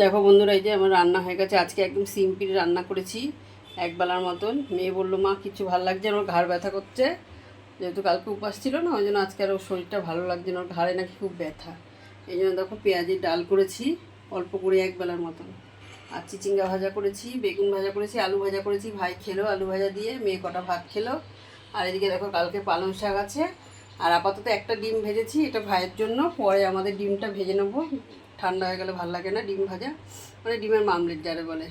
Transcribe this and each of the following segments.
দেখো বন্ধুরা, এই যে আমার রান্না হয়ে গেছে। আজকে একদম সিম্পল রান্না করেছি, একবেলার মতন। মেয়ে বলল, মা, কিছু ভালো লাগছে ওর ঘাড় ব্যথা করছে। যেহেতু কালকে উপাস ছিল না, ওই জন্য আজকে আর ওর শরীরটা ভালো লাগছে না। ওর ঘাড়ে নাকি খুব ব্যথা। এই জন্য দেখো পেঁয়াজের ডাল করেছি, অল্প করে একবেলার মতন। আর চিচিঙ্গা ভাজা করেছি, বেগুন ভাজা করেছি, আলু ভাজা করেছি। ভাই খেলো আলু ভাজা দিয়ে, মেয়ে কটা ভাত খেলো। আর এদিকে দেখো কালকে পালং শাক আছে। আর আপাতত একটা ডিম ভেজেছি, এটা ভাইয়ের জন্য। পরে আমাদের ডিমটা ভেজে নেব। ঠান্ডা হয়ে গেলে ভালো লাগে না ডিম ভাজা। মানে ডিমের মামলেট যারে বলে।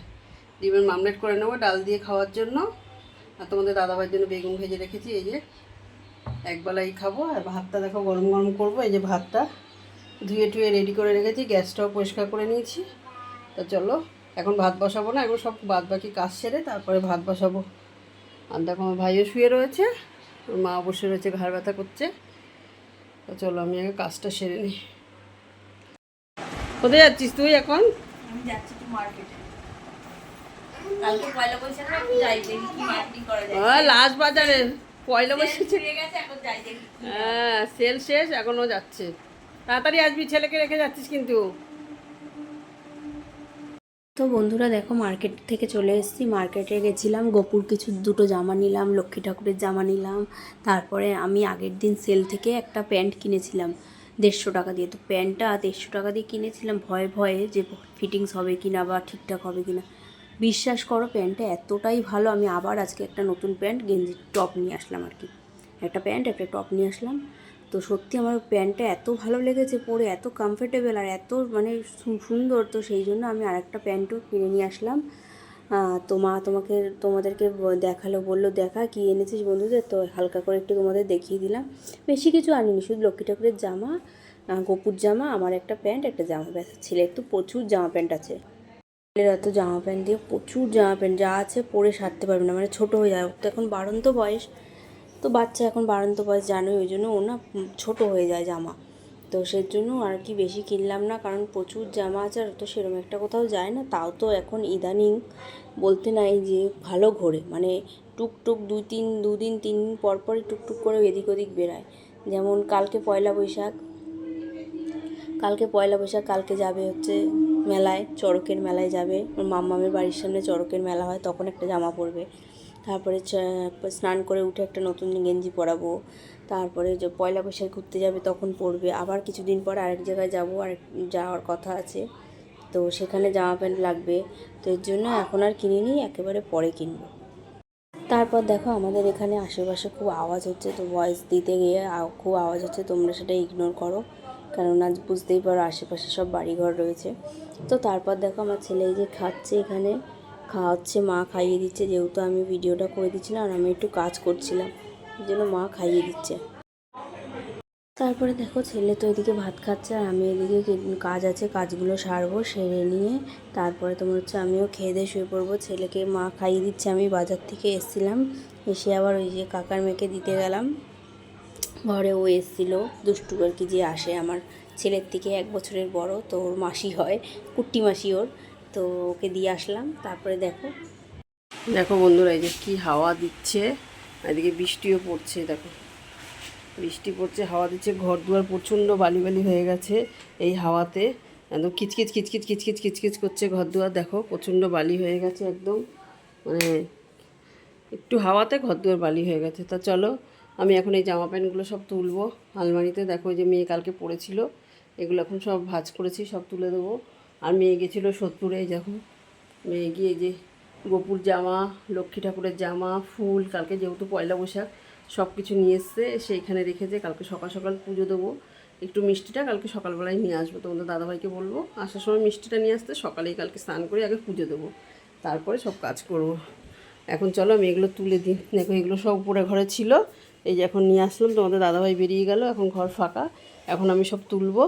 ডিমের মামলেট করে নেব ডাল দিয়ে খাওয়ার জন্য। আর তোমাদের দাদাভাইয়ের জন্য বেগুন ভেজে রেখেছি, এই যে একবেলাই খাব। আর ভাতটা দেখো গরম গরম করব, এই যে ভাতটা ধুয়ে টুয়ে রেডি করে রেখেছি, গ্যাসটাও পরিষ্কার করে নিয়েছি। তা চলো, এখন ভাত বসাবো না, এখন সব বাদ বাকি কাজ সেরে তারপরে ভাত বসাবো। আর দেখো আমার ভাইও শুয়ে রয়েছে মা বসে রয়েছে, ঘাড় ব্যথা করছে। তা চলো আমি আগে কাজটা সেরে নিই। কোথায় যাচ্ছিস তুই এখন? আমি যাচ্ছি একটু মার্কেটে কালকে পয়লা বৈশাখ না যাই দেখি কি মার্কেটিং করা যায়। লাস্ট বাজারে। পয়লা বসেছে ছুটিয়ে গেছে এখন যাই দেখি হ্যাঁ। সেল শেষ এখনও যাচ্ছে। তাড়াতাড়ি আসবি ছেলেকে রেখে যাচ্ছিস কিন্তু। তো বন্ধুরা দেখো মার্কেট থেকে চলে এসেছি। মার্কেটে গেছিলাম গোপুর কিছু দুটো জামা নিলাম লক্ষ্মী ঠাকুরের জামা নিলাম। তারপরে আমি আগের দিন সেল থেকে একটা প্যান্ট কিনেছিলাম। দেড়শো টাকা দিয়ে। তো প্যান্টটা দেড়শো টাকা দিয়ে কিনেছিলাম, ভয়ে ভয়ে যে ফিটিংস হবে কি না বা ঠিকঠাক হবে কি না বিশ্বাস করো, প্যান্টটা এতটাই ভালো, আমি আবার আজকে একটা নতুন প্যান্ট গেঞ্জির টপ নিয়ে আসলাম আর কি। একটা প্যান্ট, একটা টপ নিয়ে আসলাম। তো সত্যি আমার প্যান্টটা এত ভালো লেগেছে পরে, এত কমফোর্টেবল আর এত মানে সুন্দর। তো সেই জন্য আমি আরেকটা প্যান্টও কিনে নিয়ে আসলাম। তো মা তোমাকে, তোমাদেরকে দেখাল, বলল, দেখা, কি এনেছিস বন্ধুদের তো হালকা করে একটু তোমাদের দেখিয়ে দিলাম। বেশি কিছু আনিনি, শুধু লক্ষ্মী ঠাকুরের জামা গোপুর জামা, আমার একটা প্যান্ট, একটা জামা ব্যাস ছেলের তো প্রচুর জামা প্যান্ট আছে। ছেলের এত জামা প্যান্ট দিয়ে প্রচুর জামা প্যান্ট, যা আছে পরে সারতে পারবে না মানে ছোটো হয়ে যায় তো এখন বাড়ন্ত বয়স। তো বাচ্চা এখন বাড়ন্ত বয়স জানোই, ওই জন্য ও না ছোটো হয়ে যায় জামা। তো সেই জন্য আর কি বেশি কিনলাম না, কারণ প্রচুর জামা আছে আর তো সেরকম একটা কোথাও যায় না। তাও তো এখন ইদানিং বলতে নাই যে ভালো ঘোরে মানে টুকটুক দুই তিন, দুদিন, তিন দিন পর পরই টুকটুক করে এদিক ওদিক বেরায় যেমন কালকে পয়লা বৈশাখ, কালকে পয়লা বৈশাখ, কালকে যাবে হচ্ছে মেলায়, চড়কের মেলায় যাবে। ওর মাম্মামের বাড়ির সামনে চড়কের মেলা হয়, তখন একটা জামা পরবে। তারপরে স্নান করে উঠে একটা নতুন গেঞ্জি পরাবো। তারপরে যে পয়লা বৈশাখ ঘুরতে যাবে তখন পরবে। আবার কিছুদিন পর আরেক জায়গায় যাব আর যাওয়ার কথা আছে। তো সেখানে জামা প্যান্ট লাগবে। তো এর জন্য এখন আর কিনিনি, একেবারে পরে কিনবো। তারপর দেখো আমাদের এখানে আশেপাশে খুব আওয়াজ হচ্ছে, তো ভয়েস দিতে গিয়ে খুব আওয়াজ হচ্ছে, তোমরা সেটা ইগনোর করো। কেননা বুঝতেই পারো আশেপাশে সব বাড়িঘর রয়েছে। তো তারপর দেখো আমার ছেলে এই যে খাচ্ছে এখানে। খাওয়াচ্ছে, মা খাইয়ে দিচ্ছে। যেহেতু আমি ভিডিওটা করে দিচ্ছিলাম আর আমি একটু কাজ করছিলাম, এই জন্য মা খাইয়ে দিচ্ছে। তারপরে দেখো ছেলে তো এদিকে ভাত খাচ্ছে আর আমি এদিকে কাজ আছে, কাজগুলো সারবো, সেরে নিয়ে তারপরে তোমার হচ্ছে আমিও খেয়ে দিয়ে শুয়ে পড়ব। ছেলেকে মা খাইয়ে দিচ্ছে, আমি বাজার থেকে এসেছিলাম। এসে আবার ওই যে কাকার মেয়েকে দিতে গেলাম। ঘরে ও এসেছিল, দুষ্টু আর কি যে আসে। আমার ছেলের থেকে এক বছরের বড়, তো ওর মাসি হয়, কুট্টি মাসি ওর। তো ওকে দিয়ে আসলাম, তারপরে দেখো। দেখো বন্ধুরা, এই যে কী হাওয়া দিচ্ছে, এদিকে বৃষ্টিও পড়ছে, দেখো। বৃষ্টি পড়ছে, হাওয়া দিচ্ছে ঘর দুয়ার প্রচণ্ড বালি বালি হয়ে গেছে এই হাওয়াতে। একদম কিচকিচ কিচকিচ কিচকিচ কিচকিচ করছে ঘর দুয়ার দেখো, প্রচণ্ড বালি হয়ে গেছে একদম। মানে একটু হাওয়াতে ঘর দুয়ার বালি হয়ে গেছে। তা চলো, আমি এখন এই জামা প্যান্টগুলো সব তুলবো। আলমারিতে দেখো যে মেয়ে কালকে পড়েছিল, এগুলো এখন সব ভাজ করেছি, সব তুলে দেবো। আর মেয়ে গেছিল সোদপুরে দেখো মেয়ে গিয়ে যে গোপুর জামা, লক্ষ্মী ঠাকুরের জামা, ফুল, কালকে যেহেতু পয়লা বৈশাখ সব কিছু নিয়ে এসছে সেইখানে রেখেছে কালকে সকাল সকাল পুজো দেবো। একটু মিষ্টিটা কালকে সকালবেলায় নিয়ে আসব, তোমাদের দাদাভাইকে বলব। আসার সময় মিষ্টিটা নিয়ে আসতে, সকালেই কালকে স্নান করে আগে পুজো দেবো। তারপরে সব কাজ করব। এখন চলো আমি এগুলো তুলে দিই। দেখো এগুলো সব উপরে ঘরে ছিল। এই যে এখন নিয়ে আসলাম, তোমাদের দাদাভাই বেরিয়ে গেল, এখন ঘর ফাঁকা। এখন আমি সব তুলবো।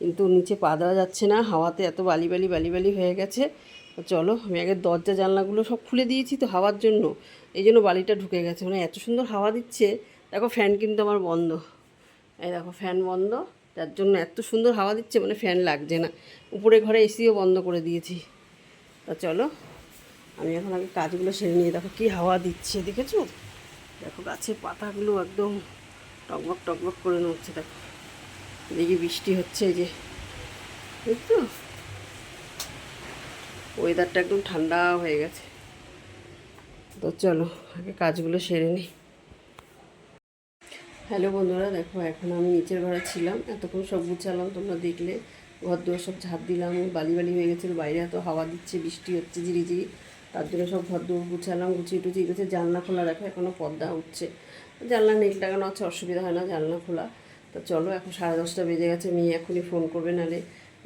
কিন্তু নিচে পা দেওয়া যাচ্ছে না, হাওয়াতে এত বালি বালি বালি বালি হয়ে গেছে। চলো, আমি আগে দরজা জানলাগুলো সব খুলে দিয়েছি তো হাওয়ার জন্য। এই জন্য বালিটা ঢুকে গেছে। মানে এত সুন্দর হাওয়া দিচ্ছে। দেখো ফ্যান কিন্তু আমার বন্ধ। এই দেখো, ফ্যান বন্ধ। যার জন্য এত সুন্দর হাওয়া দিচ্ছে মানে ফ্যান লাগছে না। উপরে ঘরে এসিও বন্ধ করে দিয়েছি। তা চলো, আমি এখন আগে কাজগুলো সেরে নিয়ে দেখো কী হাওয়া দিচ্ছে, দেখেছ? দেখো গাছের পাতাগুলো একদম টকবক টকবক করে নড়ছে, দেখো। এদিকে বৃষ্টি হচ্ছে যে। দেখছ ওয়েদারটা একদম ঠান্ডা হয়ে গেছে। তো চলো, আগে কাজগুলো সেরে নিই। হ্যালো বন্ধুরা, দেখো, এখন আমি নিচের ঘরে ছিলাম। এতক্ষণ সব গুছালাম, তোমরা দেখলে। ঘর দুয়ার সব ঝাঁপ দিলাম বালি বালি হয়ে গেছিল, বাইরে এত হাওয়া দিচ্ছে, বৃষ্টি হচ্ছে, ঝিরিঝিরি। তার জন্য সব ঘর দুয়ার গুছালাম, গুছিয়ে টুচিয়ে গেছে। জানলা খোলা দেখো এখনও পর্দা উঠছে। জানলা নেট লাগানো আছে, অসুবিধা হয় না, জানলা খোলা। তা চলো, এখন সাড়ে দশটা বেজে গেছে, মেয়ে এখনই ফোন করবে নালে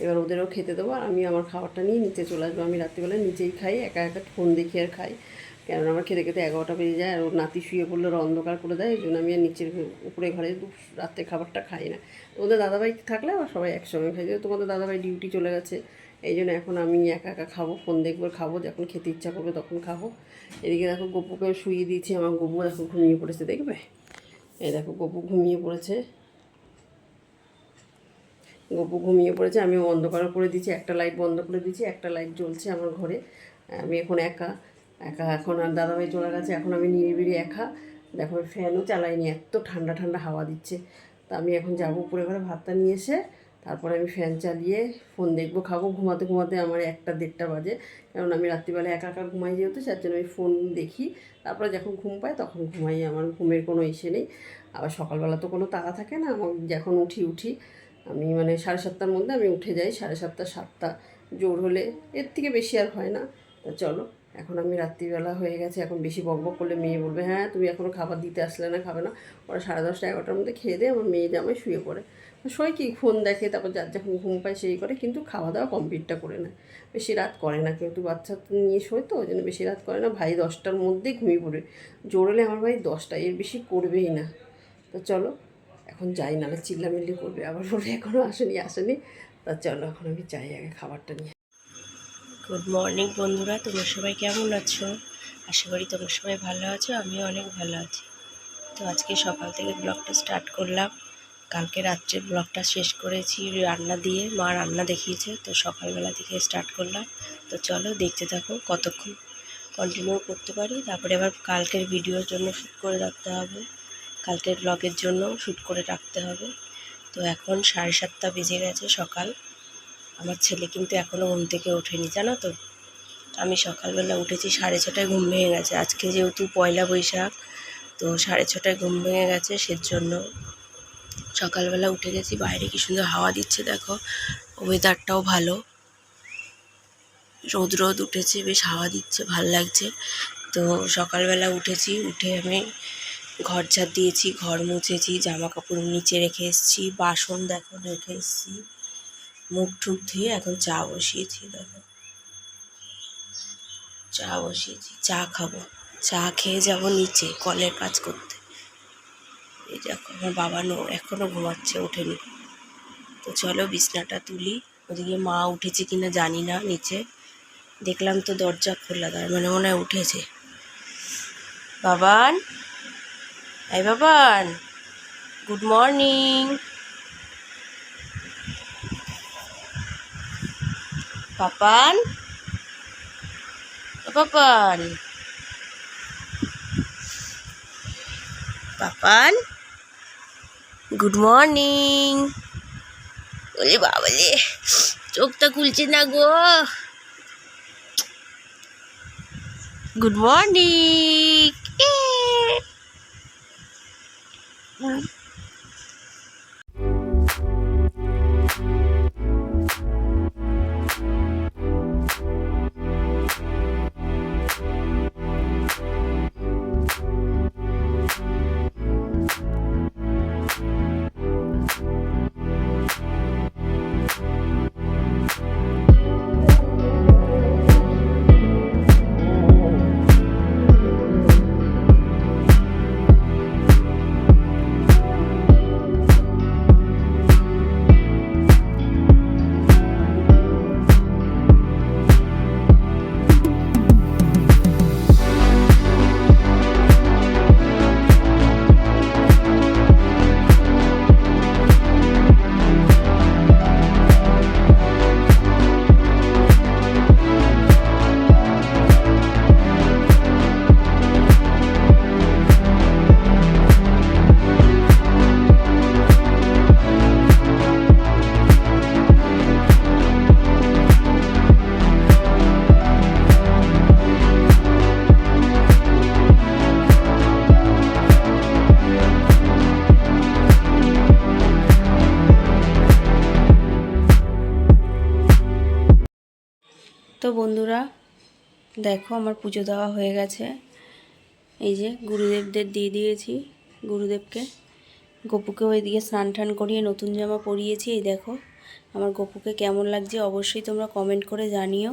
এবার ওদেরও খেতে দেবো, আর আমি আমার খাবারটা নিয়ে নিচে চলে আসব। আমি রাত্রিবেলা নিচেই খাই, একা একা ফোন দেখি আর খাই। কেননা আমার খেতে খেতে এগারোটা বেজে যায়, আর ওর নাতি শুয়ে পড়লে ওরা অন্ধকার করে দেয়, এই জন্য আমি আর নিচের উপরে ঘরে রাত্রে খাবারটা খাই না। ওদের দাদাভাই থাকলে আবার সবাই একসঙ্গে খাই। যেহেতু তোমাদের দাদাভাই ডিউটি চলে গেছে, এই জন্য এখন আমি একা একা খাব ফোন দেখব খাব, যখন খেতে ইচ্ছা করবে তখন খাব। এদিকে দেখো গপুকে শুয়ে দিয়েছি, আমার গপু দেখো ঘুমিয়ে পড়েছে, দেখবে? এই দেখো গপু ঘুমিয়ে পড়েছে। গপু ঘুমিয়ে পড়েছে আমি অন্ধকার করে দিয়েছি, একটা লাইট বন্ধ করে দিয়েছি, একটা লাইট জ্বলছে আমার ঘরে। আমি এখন একা একা এখন আর দাদাভাই চলে গেছে, এখন আমি নিরিবিরি একা। দেখো ফ্যানও চালাইনি, এত ঠান্ডা ঠান্ডা হাওয়া দিচ্ছে। তা আমি এখন যাব উপরে ঘরে ভাতটা নিয়ে এসে, তারপরে আমি ফ্যান চালিয়ে ফোন দেখব, খাব, ঘুমাতে ঘুমাতে আমার একটা দেড়টা বাজে। কারণ আমি রাত্রিবেলা একা একা ঘুমাই যেহেতু যার জন্য আমি ফোন দেখি। তারপরে যখন ঘুম পাই তখন ঘুমাই, আমার ঘুমের কোনো ইসে নেই। আবার সকালবেলা তো কোনো তাড়া থাকে না, আমার যখন উঠি উঠি। আমি মানে সাড়ে সাতটার মধ্যে আমি উঠে যাই, সাড়ে সাতটা সাতটা জোর হলে। এর থেকে বেশি আর হয় না। তা চলো, এখন আমি রাত্রিবেলা হয়ে গেছে, এখন বেশি বক বক করলে মেয়ে বলবে হ্যাঁ তুমি এখনও খাবার দিতে আসলে না, খাবে না। ওরা সাড়ে দশটা, এগারোটার মধ্যে খেয়ে দিয়ে, আমার মেয়ে জামাই শুয়ে পড়ে। সই কি ফোন দেখে, তারপর যার যখন ঘুম পায় সেই করে, কিন্তু খাওয়া দাওয়া কমপ্লিটটা করে না বেশি রাত করে না কিন্তু বাচ্চা নিয়ে শোয় তো, ওই জন্য বেশি রাত করে না। ভাই দশটার মধ্যেই ঘুমিয়ে পড়বে জোর হলে আমার ভাই দশটা এর বেশি করবেই না। তো চলো এখন যাই, নাহলে চিল্লামিল্লি করবে। আবার বলবে এখনও আসেনি আসেনি। তা চলো, এখন আমি যাই আগে খাবারটা নিয়ে। গুড মর্নিং বন্ধুরা, তোমরা সবাই কেমন আছো? আশা করি তোমরা সবাই ভালো আছো, আমিও অনেক ভালো আছি। তো আজকে সকাল থেকে ব্লগটা স্টার্ট করলাম। কালকে রাত্রে ব্লগটা শেষ করেছি রান্না দিয়ে, মা রান্না দেখিয়েছে, তো সকালবেলা থেকে স্টার্ট করলাম। তো চলো দেখতে থাকো, কতক্ষণ কন্টিনিউ করতে পারি। তারপরে আবার কালকের ভিডিওর জন্য শ্যুট করে রাখতে হবে। কালকের ব্লগের জন্য শ্যুট করে রাখতে হবে। তো এখন সাড়ে সাতটা বেজে গেছে সকাল। আমার ছেলে কিন্তু এখনও ঘুম থেকে ওঠেনি, জানো তো? আমি সকালবেলা উঠেছি, সাড়ে ছটায় ঘুম ভেঙে গেছে। আজকে যেহেতু পয়লা বৈশাখ, তো সাড়ে ছটায় ঘুম ভেঙে গেছে, সেজন্য সকালবেলা উঠে গেছি। বাইরে কি সুন্দর হাওয়া দিচ্ছে, দেখো। ওয়েদারটাও ভালো। রোদ রোদ উঠেছে, বেশ হাওয়া দিচ্ছে, ভালো লাগছে। তো সকালবেলা উঠেছি, উঠে আমি ঘর ঝাড় দিয়েছি, ঘর মুছেছি জামা কাপড় নিচে রেখে এসেছি, বাসন দেখো রেখে এসেছি। মুখ টুক ধুয়ে এখন চা বসিয়েছি, দেখো। চা বসিয়েছি, চা খাব। চা খেয়ে যাব নিচে, কলের কাজ করতে। এই দেখো, আমার বাবা নো এখনও ঘুমাচ্ছে, ওঠেনি। তো চলো বিছনাটা তুলি। ওদিকে মা উঠেছে কিনা জানি না নিচে। দেখলাম তো দরজা খোলা, তার মানে মনে হয় উঠেছে। বাবান! এই বাবান গুড মর্নিং পাপান ও পাপান পাপান গুড মর্নিং বলি বাবালে চোখটা খুলছে না গো গুড মর্নিং Bye. তো বন্ধুরা, দেখো আমার পুজো দেওয়া হয়ে গেছে। এই যে গুরুদেবদের দিয়ে দিয়েছি, গুরুদেবকে। গপুকেও এদিকে স্নান টান করিয়ে নতুন জামা পরিয়েছি, এই দেখো আমার গপুকে কেমন লাগছে অবশ্যই তোমরা কমেন্ট করে জানিও।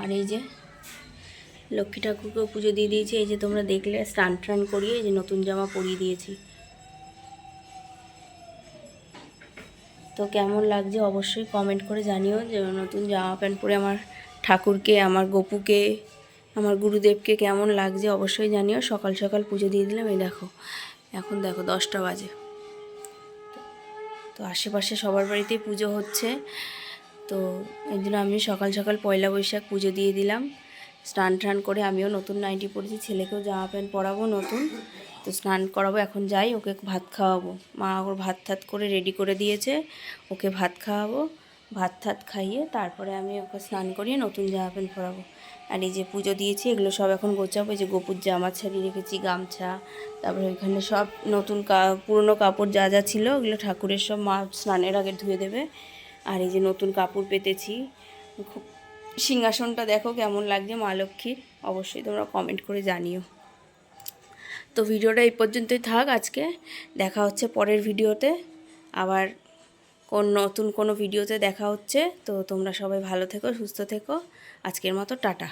আর এই যে লক্ষ্মী ঠাকুরকেও পুজো দিয়ে দিয়েছি, এই যে তোমরা দেখলে স্নান টান করিয়ে এই যে নতুন জামা পরিয়ে দিয়েছি। তো কেমন লাগছে অবশ্যই কমেন্ট করে জানিও যে নতুন জামা প্যান্ট পরে আমার ঠাকুরকে, আমার গপুকে, আমার গুরুদেবকে কেমন লাগছে অবশ্যই জানিও। সকাল সকাল পুজো দিয়ে দিলাম, এই দেখো, এখন দেখো দশটা বাজে। তো আশেপাশে সবার বাড়িতেই পুজো হচ্ছে। তো এই জন্য আমি সকাল সকাল পয়লা বৈশাখ পুজো দিয়ে দিলাম। স্নান টান করে আমিও নতুন নাইটি পরেছি, ছেলেকেও জামা প্যান্ট পরাবো নতুন। তো স্নান করাবো, এখন যাই, ওকে ভাত খাওয়াবো। মা ওর ভাত ঠাত করে রেডি করে দিয়েছে, ওকে ভাত খাওয়াবো, ভাত ঠাত খাইয়ে তারপরে আমি ওকে স্নান করিয়ে নতুন জামা প্যান্ট পরাবো। আর এই যে পুজো দিয়েছি, এগুলো সব এখন গোছাবো, এই যে গোপুর জামা ছাড়িয়ে রেখেছি, গামছা, তারপরে ওইখানে সব নতুন কা, পুরনো কাপড় যা যা ছিল, ওগুলো ঠাকুরের সব মা স্নানের আগে ধুয়ে দেবে। আর এই যে নতুন কাপড় পেতেছি, খুব সিংহাসনটা দেখো কেমন লাগছে, মা লক্ষ্মীর অবশ্যই তোমরা কমেন্ট করে জানিও। তো ভিডিওটা এই পর্যন্তই থাক, আজকে দেখা হচ্ছে পরের ভিডিওতে। আবার কোন নতুন কোনো ভিডিওতে দেখা হচ্ছে, তো তোমরা সবাই ভালো থেকো, সুস্থ থেকো। আজকের মতো টাটা।